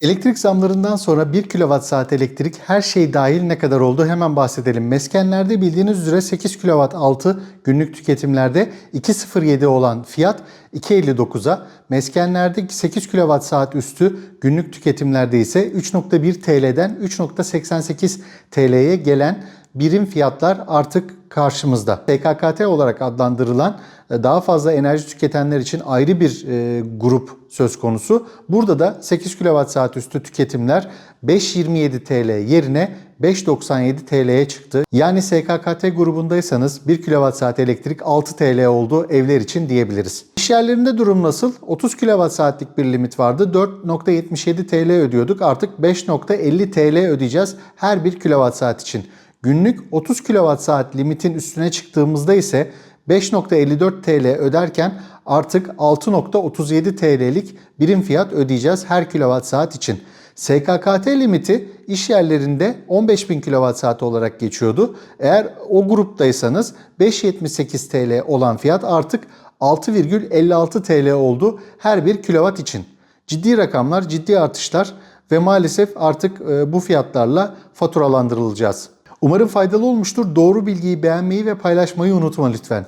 Elektrik zamlarından sonra 1 kWh elektrik her şey dahil ne kadar oldu hemen bahsedelim. Meskenlerde bildiğiniz üzere 8 kW altı günlük tüketimlerde 2.07 olan fiyat 2.59'a, meskenlerde 8 kWh üstü günlük tüketimlerde ise 3.1 TL'den 3.88 TL'ye gelen birim fiyatlar artık karşımızda. PKKT olarak adlandırılan e, daha fazla enerji tüketenler için ayrı bir e, grup söz konusu. Burada da 8 kWh üstü tüketimler 5.27 TL yerine 5.97 TL'ye çıktı. Yani SKKT grubundaysanız 1 kWh elektrik 6 TL oldu evler için diyebiliriz. İş yerlerinde durum nasıl? 30 kWh'lik bir limit vardı. 4.77 TL ödüyorduk. Artık 5.50 TL ödeyeceğiz her 1 kWh için. Günlük 30 kWh limitin üstüne çıktığımızda ise 5.54 TL öderken artık 6.37 TL'lik birim fiyat ödeyeceğiz her kWh için. SKKT limiti iş yerlerinde 15.000 kWh olarak geçiyordu. Eğer o gruptaysanız 5.78 TL olan fiyat artık 6,56 TL oldu her bir kilowatt için. Ciddi rakamlar, ciddi artışlar ve maalesef artık e, bu fiyatlarla faturalandırılacağız. Umarım faydalı olmuştur. Doğru bilgiyi beğenmeyi ve paylaşmayı unutma lütfen.